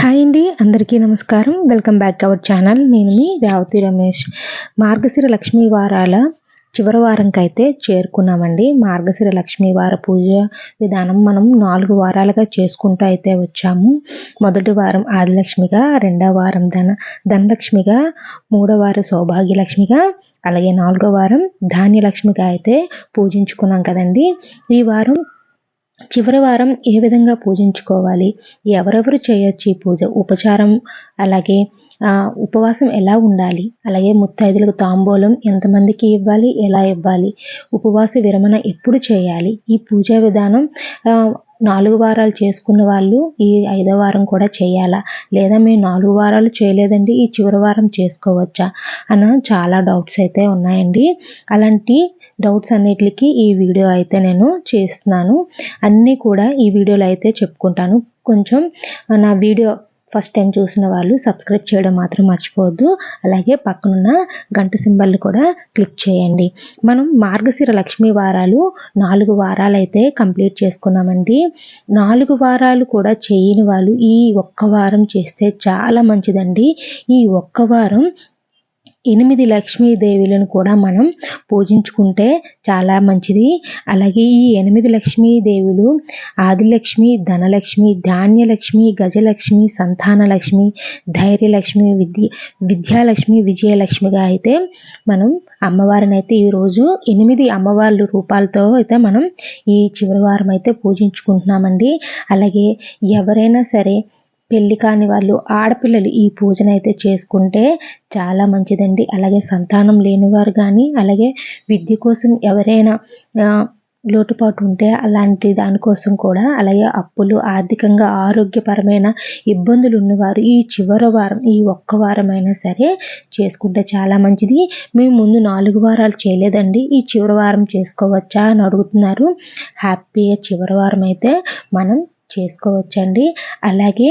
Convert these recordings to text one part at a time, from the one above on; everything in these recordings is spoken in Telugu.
హాయ్ అండి అందరికీ నమస్కారం. Welcome back our channel. నేను మీ రేవతి రమేష్. మార్గశిర లక్ష్మీ వారాల చివరి వారంకి అయితే చేరుకున్నామండి. మార్గశిర లక్ష్మీ వార పూజ విధానం మనం నాలుగు వారాలుగా చేసుకుంటూ అయితే వచ్చాము. మొదటి వారం ఆదిలక్ష్మిగా రెండవ వారం ధన ధనలక్ష్మిగా మూడవ వారం సౌభాగ్యలక్ష్మిగా అలాగే నాలుగో వారం ధాన్యలక్ష్మిగా అయితే పూజించుకున్నాం కదండి. ఈ వారం చివరి వారం ఏ విధంగా పూజించుకోవాలి? ఎవరెవరు చేయొచ్చు ఈ పూజ? ఉపచారం అలాగే ఉపవాసం ఎలా ఉండాలి? అలాగే ముత్తైదులకు తాంబూలం ఎంతమందికి ఇవ్వాలి? ఎలా ఇవ్వాలి? ఉపవాస విరమణ ఎప్పుడు చేయాలి? ఈ పూజా విధానం నాలుగు వారాలు చేసుకున్న వాళ్ళు ఈ ఐదో వారం కూడా చేయాలా? లేదా మేము నాలుగు వారాలు చేయలేదండి ఈ చివరి వారం చేసుకోవచ్చా? అన్న చాలా డౌట్స్ అయితే ఉన్నాయండి. అలాంటి డౌట్స్ అన్నిటికి ఈ వీడియో అయితే నేను చేస్తున్నాను. అన్నీ కూడా ఈ వీడియోలో అయితే చెప్పుకుంటాను. కొంచెం నా వీడియో ఫస్ట్ టైం చూసిన వాళ్ళు సబ్స్క్రైబ్ చేయడం మాత్రం మర్చిపోవద్దు. అలాగే పక్కనున్న గంట సింబల్ని కూడా క్లిక్ చేయండి. మనం మార్గశిర లక్ష్మీ వారాలు నాలుగు వారాలు అయితే కంప్లీట్ చేసుకున్నామండి. నాలుగు వారాలు కూడా చేయని వాళ్ళు ఈ ఒక్క వారం చేస్తే చాలా మంచిదండి. ఈ ఒక్క వారం ఎనిమిది లక్ష్మీదేవులను కూడా మనం పూజించుకుంటే చాలా మంచిది. అలాగే ఈ ఎనిమిది లక్ష్మీదేవులు ఆదిలక్ష్మి ధనలక్ష్మి ధాన్యలక్ష్మి గజలక్ష్మి సంతానలక్ష్మి ధైర్యలక్ష్మి విద్య విద్యాలక్ష్మి విజయలక్ష్మిగా అయితే మనం అమ్మవారిని అయితే ఈరోజు ఎనిమిది అమ్మవార్ల రూపాలతో అయితే మనం ఈ చివరి వారం అయితే పూజించుకుంటున్నామండి. అలాగే ఎవరైనా సరే పెళ్ళి కాని వాళ్ళు ఆడపిల్లలు ఈ పూజను అయితే చేసుకుంటే చాలా మంచిదండి. అలాగే సంతానం లేనివారు కానీ అలాగే విద్య కోసం ఎవరైనా లోటుపాటు ఉంటే అలాంటి దానికోసం కూడా అలాగే అప్పులు ఆర్థికంగా ఆరోగ్యపరమైన ఇబ్బందులు ఉన్నవారు ఈ చివరి వారం ఈ ఒక్క వారం అయినా సరే చేసుకుంటే చాలా మంచిది. మేము ముందు నాలుగు వారాలు చేయలేదండి. ఈ చివరి వారం చేసుకోవచ్చా అని అడుగుతున్నారు. హ్యాపీగా చివరి వారం అయితే మనం చేసుకోవచ్చండి. అలాగే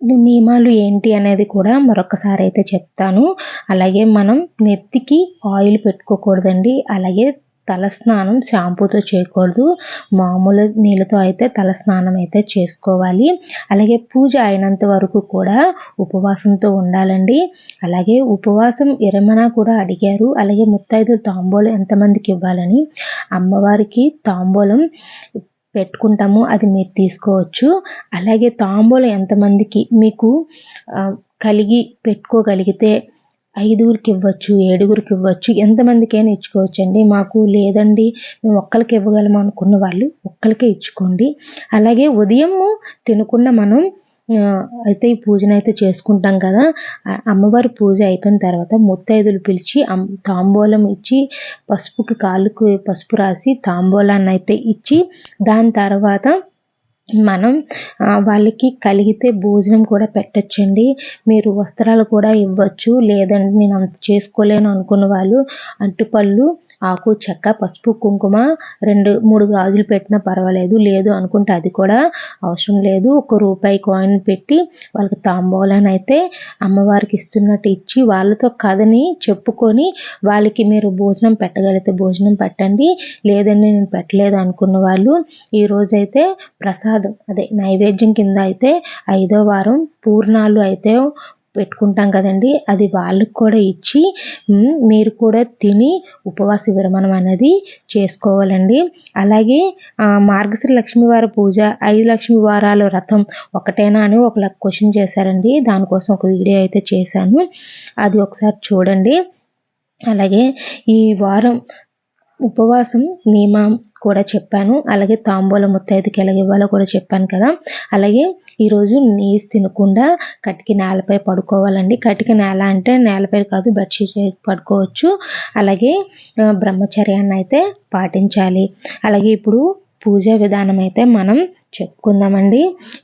నియమాలు ఏంటి అనేది కూడా మరొకసారి అయితే చెప్తాను. అలాగే మనం నెత్తికి ఆయిల్ పెట్టుకోకూడదండి. అలాగే తలస్నానం షాంపూతో చేయకూడదు. మామూలు నీళ్ళతో అయితే తలస్నానం అయితే చేసుకోవాలి. అలాగే పూజ అయినంత వరకు కూడా ఉపవాసంతో ఉండాలండి. అలాగే ఉపవాసం ఎరమన కూడా అడిగారు. అలాగే ముత్తైదు తాంబూలం ఎంతమందికి ఇవ్వాలని. అమ్మవారికి తాంబూలం పెట్టుకుంటాము అది మీరు తీసుకోవచ్చు. అలాగే తాంబూలం ఎంతమందికి మీకు కలిగి పెట్టుకోగలిగితే ఐదుగురికి ఇవ్వచ్చు ఏడుగురికి ఇవ్వచ్చు ఎంతమందికైనా ఇచ్చుకోవచ్చు అండి మాకు లేదండి మేము ఒక్కరికి ఇవ్వగలము అనుకున్న వాళ్ళు ఒక్కరికే ఇచ్చుకోండి. అలాగే ఉదయము తినకుండా మనం అయితే ఈ పూజను అయితే చేసుకుంటాం కదా. అమ్మవారి పూజ అయిపోయిన తర్వాత ముత్తైదులు పిలిచి తాంబూలం ఇచ్చి పసుపుకి కాళ్ళకు పసుపు రాసి తాంబూలాన్ని అయితే ఇచ్చి దాని తర్వాత మనం వాళ్ళకి కలిగితే భోజనం కూడా పెట్టచ్చండి. మీరు వస్త్రాలు కూడా ఇవ్వచ్చు. లేదండి నేను అంత చేసుకోలేను అనుకున్న వాళ్ళు అంటుపళ్ళు ఆకు చెక్క పసుపు కుంకుమ రెండు మూడు గాజులు పెట్టినా పర్వాలేదు. లేదు అనుకుంటే అది కూడా అవసరం లేదు. ఒక రూపాయి కాయిన్ పెట్టి వాళ్ళకి తాంబూలాన్ని అయితే అమ్మవారికి ఇస్తున్నట్టు ఇచ్చి వాళ్ళతో కథని చెప్పుకొని వాళ్ళకి మీరు భోజనం పెట్టగలిగితే భోజనం పెట్టండి. లేదండి నేను పెట్టలేదు అనుకున్న వాళ్ళు ఈరోజైతే ప్రసాదం అదే నైవేద్యం కింద అయితే ఐదో వారం పూర్ణాలు అయితే పెట్టుకుంటాం కదండి. అది వాళ్ళకి కూడా ఇచ్చి మీరు కూడా తిని ఉపవాస విరమణం అనేది చేసుకోవాలండి. అలాగే మార్గశ్రీ లక్ష్మీవారి పూజ ఐదు లక్ష్మీ వారాల రథం ఒకటేనా అని ఒక క్వశ్చన్ చేశారండి. దానికోసం ఒక వీడియో అయితే చేశాను. అది ఒకసారి చూడండి. అలాగే ఈ వారం ఉపవాసం నియమం కూడా చెప్పాను. అలాగే తాంబూలం ముత్తైదుకి ఎలాగ ఇవ్వాలో కూడా చెప్పాను కదా. అలాగే ఈరోజు నీస్ తినకుండా కటికి నేలపై పడుకోవాలండి. కటికి నేల అంటే నేలపై కాదు బెడ్షీట్ పడుకోవచ్చు. అలాగే బ్రహ్మచర్యాన్ని అయితే పాటించాలి. అలాగే ఇప్పుడు పూజా విధానం అయితే మనం చెప్పుకుందామండి.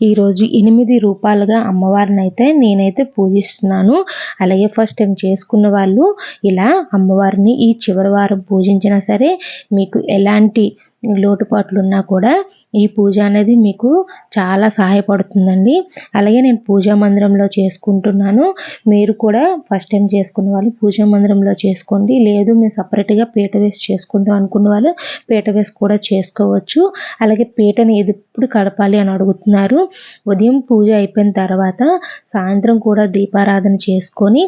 ఈరోజు ఎనిమిది రూపాయలుగా అమ్మవారిని అయితే నేనైతే పూజిస్తున్నాను. అలాగే ఫస్ట్ టైం చేసుకున్న వాళ్ళు ఇలా అమ్మవారిని ఈ చివరి వారం పూజించినా సరే మీకు ఎలాంటి లోటుపాట్లున్నా కూడా ఈ పూజ అనేది మీకు చాలా సహాయపడుతుందండి. అలాగే నేను పూజా మందిరంలో చేసుకుంటున్నాను. మీరు కూడా ఫస్ట్ టైం చేసుకున్న వాళ్ళు పూజా మందిరంలో చేసుకోండి. లేదు మేము సపరేట్గా పీట వేసి చేసుకుంటాం అనుకున్న వాళ్ళు పీట వేసి కూడా చేసుకోవచ్చు. అలాగే పీటను ఎప్పుడు కడపాలి అని అడుగుతున్నారు. ఉదయం పూజ అయిపోయిన తర్వాత సాయంత్రం కూడా దీపారాధన చేసుకొని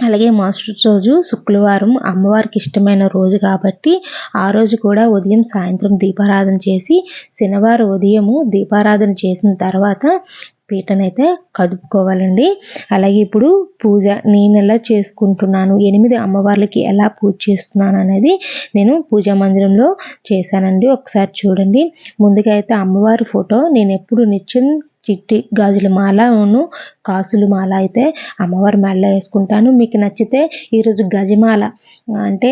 అలాగే మరుసటి రోజు శుక్రవారం అమ్మవారికి ఇష్టమైన రోజు కాబట్టి ఆ రోజు కూడా ఉదయం సాయంత్రం దీపారాధన చేసి శనివారం ఉదయము దీపారాధన చేసిన తర్వాత పీటనైతే కదుపుకోవాలండి. అలాగే ఇప్పుడు పూజ నేను ఎలా చేసుకుంటున్నాను ఎనిమిది అమ్మవార్లకి ఎలా పూజ చేస్తున్నాను అనేది నేను పూజా మందిరంలో చేశానండి. ఒకసారి చూడండి. ముందుగా అయితే అమ్మవారి ఫోటో నేను ఎప్పుడు నిత్యం చిట్టి గాజుల మాలను కాసుల మాల అయితే అమ్మవారి మెడలో వేసుకుంటాను. మీకు నచ్చితే ఈరోజు గజమాల అంటే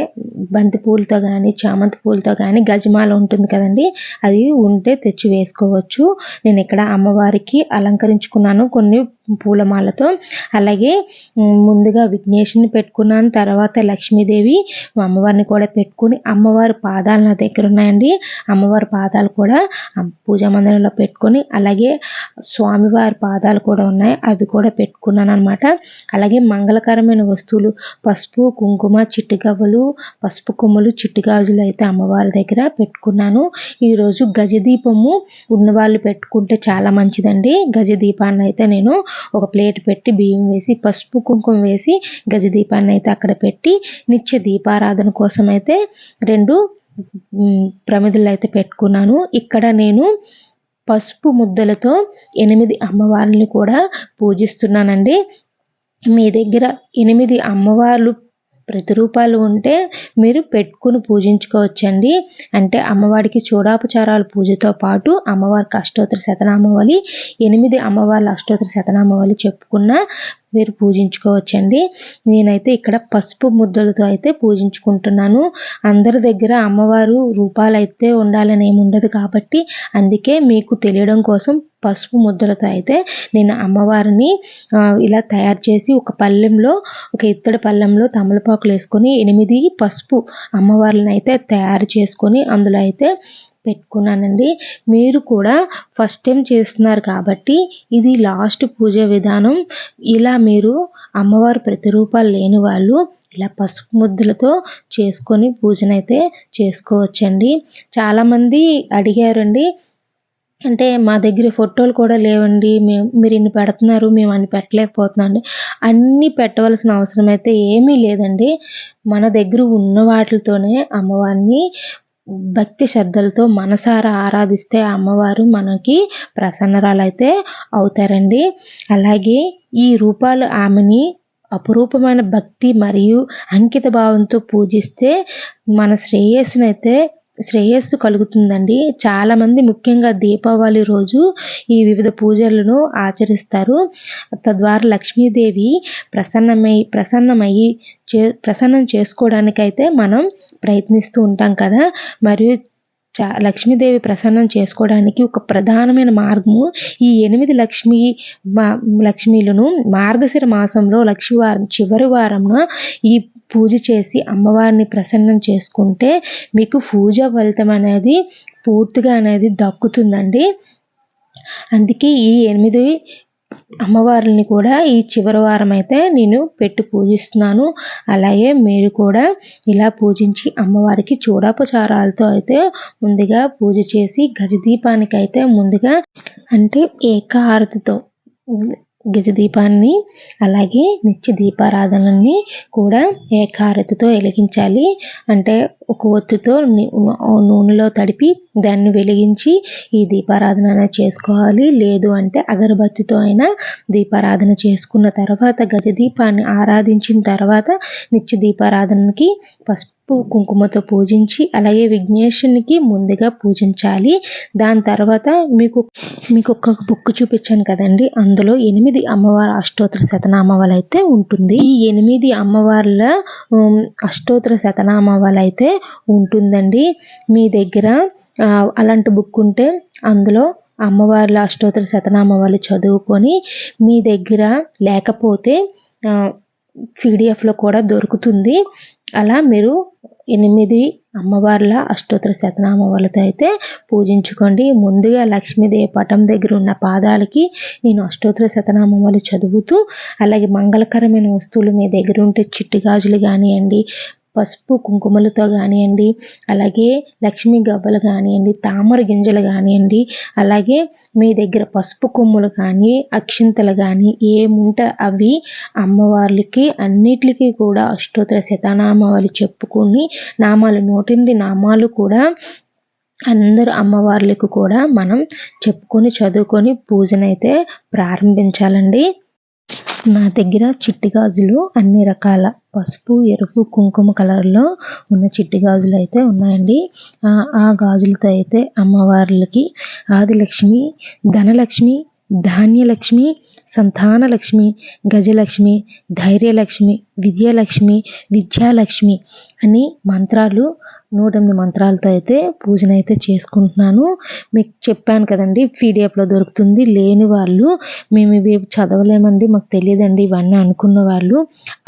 బంతి పూలతో కానీ చామంతి పూలతో కానీ గజమాల ఉంటుంది కదండి. అది ఉంటే తెచ్చి వేసుకోవచ్చు. నేను ఇక్కడ అమ్మవారికి అలంకరించుకున్నాను కొన్ని పూలమాలతో. అలాగే ముందుగా విఘ్నేశ్వరిని పెట్టుకున్నాను. తర్వాత లక్ష్మీదేవి అమ్మవారిని కూడా పెట్టుకుని అమ్మవారి పాదాలు నా దగ్గర ఉన్నాయండి. అమ్మవారి పాదాలు కూడా పూజా మందిరంలో పెట్టుకొని అలాగే స్వామివారి పాదాలు కూడా ఉన్నాయి. అవి కూడా పెట్టుకున్నాను అనమాట అలాగే మంగళకరమైన వస్తువులు పసుపు కుంకుమ చిట్టిగవ్వలు పసుపు కొమ్ములు చిట్టుగాజులు అయితే అమ్మవారి దగ్గర పెట్టుకున్నాను. ఈరోజు గజదీపము ఉన్నవాళ్ళు పెట్టుకుంటే చాలా మంచిదండి. గజదీపాన్ని అయితే నేను ఒక ప్లేట్ పెట్టి బియ్యం వేసి పసుపు కుంకుమ వేసి గజదీపాన్ని అయితే అక్కడ పెట్టి నిత్య దీపారాధన కోసం అయితే రెండు ప్రమిదలు అయితే పెట్టుకున్నాను. ఇక్కడ నేను పసుపు ముద్దలతో ఎనిమిది అమ్మవార్లని కూడా పూజిస్తున్నానండి. మీ దగ్గర ఎనిమిది అమ్మవార్లు ప్రతిరూపాలు ఉంటే మీరు పెట్టుకుని పూజించుకోవచ్చండి. అంటే అమ్మవారికి చూడాపచారాల పూజతో పాటు అమ్మవారికి అష్టోత్తర శతనామావళి ఎనిమిది అమ్మవార్ల అష్టోత్తర శతనామావళి చెప్పుకున్న మీరు పూజించుకోవచ్చండి. నేనైతే ఇక్కడ పసుపు ముద్దలతో అయితే పూజించుకుంటున్నాను. అందరి దగ్గర అమ్మవారు రూపాలు అయితే ఉండాలని ఏమి ఉండదు కాబట్టి అందుకే మీకు తెలియడం కోసం పసుపు ముద్దలతో అయితే నేను అమ్మవారిని ఇలా తయారు చేసి ఒక పళ్ళెంలో ఒక ఇత్తడి పళ్ళెంలో తమలపాకులు వేసుకొని ఎనిమిది పసుపు అమ్మవారిని అయితే తయారు చేసుకొని అందులో అయితే పెట్టుకున్నానండి. మీరు కూడా ఫస్ట్ టైం చేస్తున్నారు కాబట్టి ఇది లాస్ట్ పూజ విధానం. ఇలా మీరు అమ్మవారు ప్రతిరూపాలు లేని వాళ్ళు ఇలా పసుపు ముద్దలతో చేసుకొని పూజనైతే చేసుకోవచ్చండి. చాలామంది అడిగారండి అంటే మా దగ్గర ఫోటోలు కూడా లేవండి మేము మీరు ఇన్ని పెడుతున్నారు మేము అన్ని పెట్టలేకపోతున్నాం అండి అన్నీ పెట్టవలసిన అవసరం అయితే ఏమీ లేదండి. మన దగ్గర ఉన్న వాటితోనే అమ్మవారిని భక్తి శ్రద్ధలతో మనసారా ఆరాధిస్తే అమ్మవారు మనకి ప్రసన్నరాలైతే అవుతారండి. అలాగే ఈ రూపాలు ఆమెని అపురూపమైన భక్తి మరియు అంకిత భావంతో పూజిస్తే మన శ్రేయస్సునైతే శ్రేయస్సు కలుగుతుందండి. చాలామంది ముఖ్యంగా దీపావళి రోజు ఈ వివిధ పూజలను ఆచరిస్తారు. తద్వారా లక్ష్మీదేవి ప్రసన్నమై ప్రసన్నమయ్యి చే ప్రసన్నం చేసుకోవడానికైతే మనం ప్రయత్నిస్తూ ఉంటాం కదా. మరియు చా లక్ష్మీదేవి ప్రసన్నం చేసుకోవడానికి ఒక ప్రధానమైన మార్గము ఈ ఎనిమిది లక్ష్మీ మా లక్ష్మీలను మార్గశిర మాసంలో లక్ష్మీవారం చివరి వారంన ఈ పూజ చేసి అమ్మవారిని ప్రసన్నం చేసుకుంటే మీకు పూజ ఫలితం అనేది పూర్తిగా అనేది దక్కుతుందండి. అందుకే ఈ ఎనిమిది అమ్మవారిని కూడా ఈ చివరి వారం అయితే నేను పెట్టి పూజిస్తున్నాను. అలాగే మీరు కూడా ఇలా పూజించి అమ్మవారికి చూడపచారాలతో అయితే ముందుగా పూజ చేసి గజదీపానికి అయితే ముందుగా అంటే గజదీపాన్ని అలాగే నిత్య దీపారాధనని కూడా ఏకారతితో వెలిగించాలి. అంటే ఒక ఒత్తుతో నూనెలో తడిపి దాన్ని వెలిగించి ఈ దీపారాధన చేసుకోవాలి. లేదు అంటే అగరబత్తితో అయినా దీపారాధన చేసుకున్న తర్వాత గజదీపాన్ని ఆరాధించిన తర్వాత నిత్య దీపారాధనకి పసుపు కుంకుమతో పూజించి అలాగే విఘ్నేశునికి ముందుగా పూజించాలి. దాని తర్వాత మీకు మీకు ఒక బుక్ చూపించాను కదండి. అందులో ఎనిమిది అమ్మవారి అష్టోత్తర శతనామావళి అయితే ఉంటుంది. ఈ ఎనిమిది అమ్మవార్ల అష్టోత్తర శతనామావళి అయితే ఉంటుందండి. మీ దగ్గర అలాంటి బుక్ ఉంటే అందులో అమ్మవార్ల అష్టోత్తర శతనామావళి చదువుకొని మీ దగ్గర లేకపోతే పీడిఎఫ్లో కూడా దొరుకుతుంది. అలా మీరు ఎనిమిది అమ్మవార్ల అష్టోత్తర శతనామాలతో అయితే పూజించుకోండి. ముందుగా లక్ష్మీదేవి పటం దగ్గర ఉన్న పాదాలకి నేను అష్టోత్తర శతనామాలు చదువుతూ అలాగే మంగళకరమైన వస్తువులు మీ దగ్గర ఉంటే చిట్టు గాజులు కానివ్వండి పసుపు కుంకుమలతో కానివ్వండి అలాగే లక్ష్మీ గవ్వలు కానివ్వండి తామర గింజలు కానివ్వండి అలాగే మీ దగ్గర పసుపు కొమ్ములు కానీ అక్షింతలు కానీ ఏముంటే అవి అమ్మవార్లకి అన్నిటికీ కూడా అష్టోత్తర శతనామాలు చెప్పుకొని నామాలు నూటెనిమిది నామాలు కూడా అందరు అమ్మవార్లకు కూడా మనం చెప్పుకొని చదువుకొని పూజనైతే ప్రారంభించాలండి. నా దగ్గర చిట్టి గాజులు అన్ని రకాల. పసుపు ఎరుపు కుంకుమ కలర్లో ఉన్న చిట్టి గాజులు అయితే ఉన్నాయండి. ఆ గాజులతో అయితే అమ్మవార్లకి ఆదిలక్ష్మి ధనలక్ష్మి ధాన్యలక్ష్మి సంతానలక్ష్మి గజలక్ష్మి ధైర్యలక్ష్మి విజయలక్ష్మి విద్యాలక్ష్మి అని మంత్రాలు నూట ఎనిమిది మంత్రాలతో అయితే పూజను అయితే చేసుకుంటున్నాను. మీకు చెప్పాను కదండి పీడిఎఫ్లో దొరుకుతుంది లేని వాళ్ళు మేము ఇవి చదవలేమండి మాకు తెలియదండి ఇవన్నీ అనుకున్న వాళ్ళు.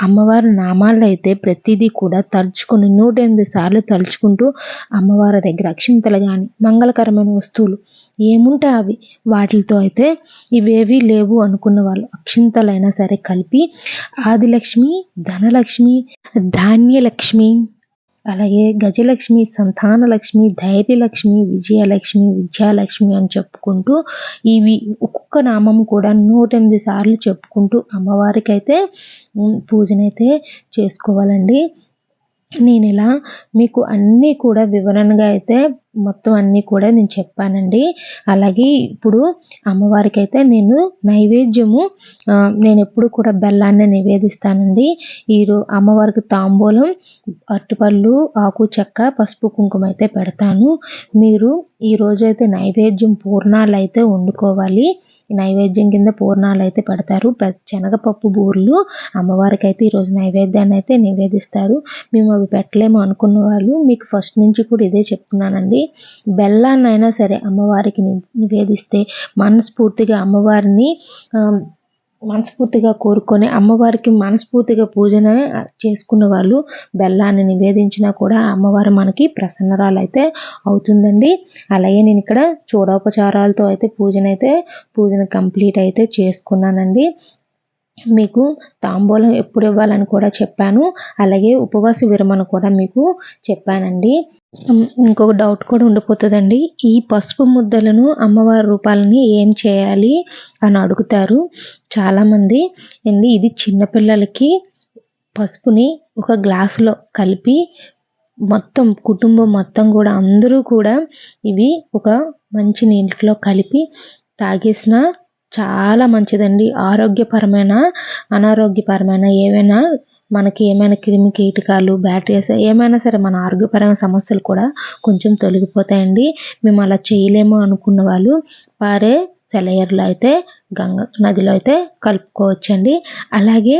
అమ్మవారి నామాలు అయితే ప్రతిదీ కూడా తలుచుకొని నూట ఎనిమిది సార్లు తలుచుకుంటూ అమ్మవారి దగ్గర అక్షింతలు కానీ మంగళకరమైన వస్తువులు ఏముంటే అవి వాటితో అయితే ఇవేవి లేవు అనుకున్న వాళ్ళు. అక్షింతలైనా సరే కలిపి ఆదిలక్ష్మి ధనలక్ష్మి ధాన్యలక్ష్మి అలాగే గజలక్ష్మి సంతానలక్ష్మి ధైర్యలక్ష్మి విజయలక్ష్మి విద్యాలక్ష్మి అని చెప్పుకుంటూ ఇవి ఒక్కొక్క నామం కూడా నూట ఎనిమిది సార్లు చెప్పుకుంటూ అమ్మవారికి అయితే పూజనైతే చేసుకోవాలండి. నేను ఇలా మీకు అన్నీ కూడా వివరణగా అయితే మొత్తం అన్నీ కూడా నేను చెప్పానండి. అలాగే ఇప్పుడు అమ్మవారికి అయితే నేను నైవేద్యము నేను ఎప్పుడు కూడా బెల్లాన్ని నివేదిస్తానండి. ఈరో అమ్మవారికి తాంబూలం అరటిపళ్ళు ఆకు చెక్క పసుపు కుంకుమ అయితే పెడతాను. మీరు ఈరోజు అయితే నైవేద్యం పూర్ణాలు అయితే వండుకోవాలి. నైవేద్యం కింద పూర్ణాలు అయితే పెడతారు శనగపప్పు బూర్లు అమ్మవారికి అయితే ఈరోజు నైవేద్యాన్ని అయితే నివేదిస్తారు. మేము అవి పెట్టలేము అనుకున్న వాళ్ళు మీకు ఫస్ట్ నుంచి కూడా ఇదే చెప్తున్నానండి. బెల్లాన్నైనా సరే అమ్మవారికి నివేదిస్తే మనస్ఫూర్తిగా అమ్మవారిని మనస్ఫూర్తిగా కోరుకొని అమ్మవారికి మనస్ఫూర్తిగా పూజన చేసుకున్న వాళ్ళు బెల్లాన్ని నివేదించినా కూడా అమ్మవారు మనకి ప్రసన్నరాలు అయితే అవుతుందండి. అలాగే నేను ఇక్కడ చూడోపచారాలతో అయితే పూజనైతే పూజను కంప్లీట్ అయితే చేసుకున్నానండి. మీకు తాంబూలం ఎప్పుడు ఇవ్వాలని కూడా చెప్పాను. అలాగే ఉపవాస విరమణ కూడా మీకు చెప్పానండి. ఇంకొక డౌట్ కూడా ఉండిపోతుందండి. ఈ పసుపు ముద్దలను అమ్మవారి రూపాలని ఏం చేయాలి అని అడుగుతారు చాలామంది. అండి ఇది చిన్నపిల్లలకి పసుపుని ఒక గ్లాసులో కలిపి మొత్తం కుటుంబం మొత్తం కూడా అందరూ కూడా ఇవి ఒక మంచి నీటిలో కలిపి తాగేసిన చాలా మంచిదండి. ఆరోగ్యపరమైన అనారోగ్యపరమైన ఏవైనా మనకి ఏమైనా క్రిమి కీటకాలు బ్యాక్టీరియాస్ ఏమైనా సరే మన ఆరోగ్యపరమైన సమస్యలు కూడా కొంచెం తొలగిపోతాయండి. మేము అలా చేయలేము అనుకున్న వాళ్ళు పారే సెలయర్లో అయితే గంగ నదిలో అయితే కలుపుకోవచ్చండి. అలాగే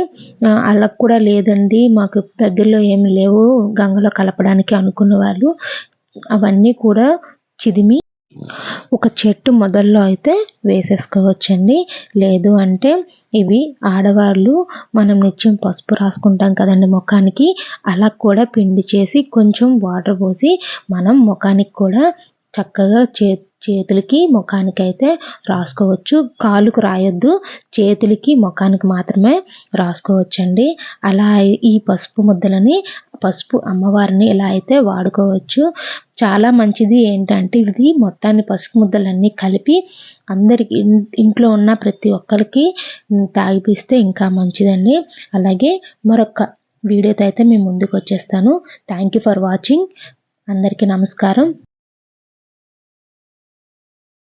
అలా కూడా లేదండి. మాకు దగ్గరలో ఏమి లేవు గంగలో కలపడానికి అనుకున్న వాళ్ళు. అవన్నీ కూడా చిదిమి ఒక చెట్టు మొదల్లో అయితే వేసేసుకోవచ్చండి. లేదు అంటే ఇవి ఆడవాళ్ళు మనం నిత్యం పసుపు రాసుకుంటాం కదండి ముఖానికి. అలా కూడా పిండి చేసి కొంచెం వాటర్ పోసి మనం ముఖానికి కూడా చక్కగా చే చేతులకి ముఖానికి అయితే రాసుకోవచ్చు. కాలుకు రాయొద్దు. చేతులకి ముఖానికి మాత్రమే రాసుకోవచ్చండి. అలా ఈ పసుపు ముద్దలని పసుపు అమ్మవారిని ఇలా అయితే వాడుకోవచ్చు. చాలా మంచిది ఏంటంటే ఇది మొత్తాన్ని పసుపు ముద్దలన్నీ కలిపి అందరికి ఇంట్లో ఉన్న ప్రతి ఒక్కరికి తాగిపిస్తే ఇంకా మంచిదండి. అలాగే మరొక వీడియోతో అయితే మేము ముందుకు వచ్చేస్తాను. థ్యాంక్ యూ ఫర్ వాచింగ్ అందరికీ నమస్కారం.